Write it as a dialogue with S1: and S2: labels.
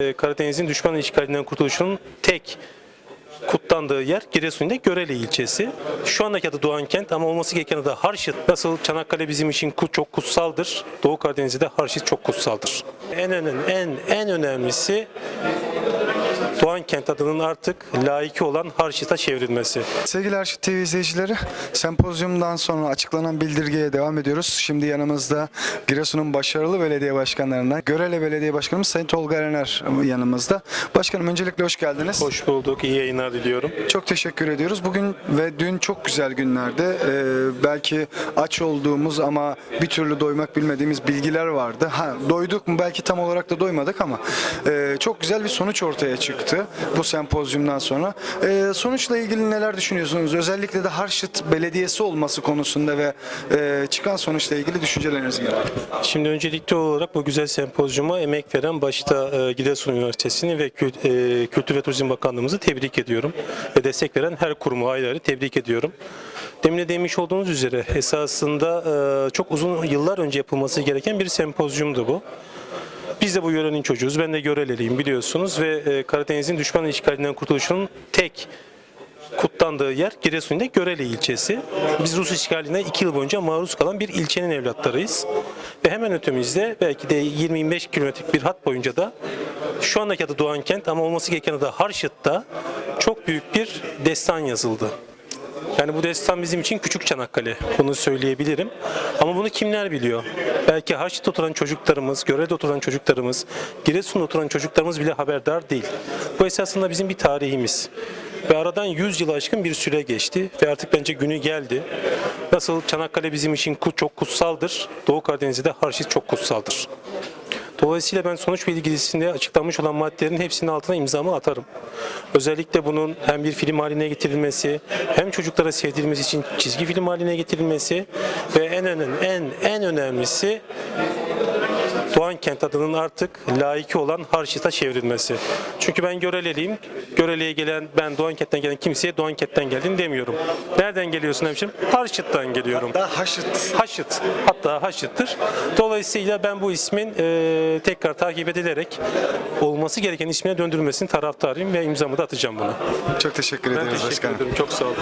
S1: Ee, Karadeniz'in düşman işgalinden kurtuluşunun tek kutlandığı yer Giresun'da Görele ilçesi. Şu andaki adı Doğankent ama olması gereken adı Harşit. Nasıl Çanakkale bizim için çok kutsaldır. Doğu Karadeniz'de de Harşit çok kutsaldır. En önemli, en en önemlisi Doğankent adının artık layıkı olan Harşit'a çevrilmesi.
S2: Sevgili Arşit TV izleyicileri, sempozyumdan sonra açıklanan bildirgeye devam ediyoruz. Şimdi yanımızda Giresun'un başarılı belediye başkanlarından Görele Belediye Başkanımız Sayın Tolga Erener yanımızda. Başkanım öncelikle hoş geldiniz.
S1: Hoş bulduk, iyi yayınlar diliyorum.
S2: Çok teşekkür ediyoruz. Bugün ve dün çok güzel günlerde e, belki aç olduğumuz ama bir türlü doymak bilmediğimiz bilgiler vardı. Ha, doyduk mu belki tam olarak da doymadık ama e, çok güzel bir sonuç ortaya çıktı bu sempozyumdan sonra. E, sonuçla ilgili neler düşünüyorsunuz? Özellikle de Harşit Belediyesi olması konusunda ve e, çıkan sonuçla ilgili düşüncelerinizi merak.
S1: Şimdi öncelikli olarak bu güzel sempozyuma emek veren başta e, Giresun Üniversitesi'ni ve Kül- e, Kültür ve Turizm Bakanlığımızı tebrik ediyorum. Ve destek veren her kurumu ayrı ayrı tebrik ediyorum. Demin de demiş olduğunuz üzere esasında e, çok uzun yıllar önce yapılması gereken bir sempozyumdu bu. Biz de bu yörenin çocuğuz. Ben de Göreleliyim biliyorsunuz ve e, Karadeniz'in düşman işgalinden kurtuluşunun tek kutlandığı yer Giresun'da Görele ilçesi. Biz Rus işgaline 2 yıl boyunca maruz kalan bir ilçenin evlatlarıyız. Ve hemen ötemizde belki de 20-25 kilometrelik bir hat boyunca da şu andaki adı Doğankent ama olması gereken adı Harşit'ta çok büyük bir destan yazıldı. Yani bu destan bizim için küçük Çanakkale. Bunu söyleyebilirim. Ama bunu kimler biliyor? Belki Harçlı'da oturan çocuklarımız, Göre'de oturan çocuklarımız, Giresun'da oturan çocuklarımız bile haberdar değil. Bu esasında bizim bir tarihimiz. Ve aradan 100 yıl aşkın bir süre geçti ve artık bence günü geldi. Nasıl Çanakkale bizim için çok kutsaldır, Doğu Karadeniz'de de Harçlık çok kutsaldır. Dolayısıyla ben sonuç bilgisinde açıklanmış olan maddelerin hepsinin altına imzamı atarım. Özellikle bunun hem bir film haline getirilmesi, hem çocuklara sevdirilmesi için çizgi film haline getirilmesi ve en önemli, en en önemlisi Doğan Kent adının artık layıkı olan Harşit'a çevrilmesi. Çünkü ben Göreleliyim. Görele'ye gelen, ben Doğan Kent'ten gelen kimseye Doğan Kent'ten geldin demiyorum. Nereden geliyorsun hemşerim? Harşit'ten geliyorum.
S2: Daha Haşit.
S1: Haşit. Hatta Haşit'tir. Dolayısıyla ben bu ismin e, tekrar takip edilerek olması gereken ismine döndürülmesini taraftarıyım ve imzamı da atacağım buna.
S2: Çok teşekkür
S1: Ben
S2: ederiz
S1: teşekkür
S2: başkanım.
S1: ederim. Çok sağ olun.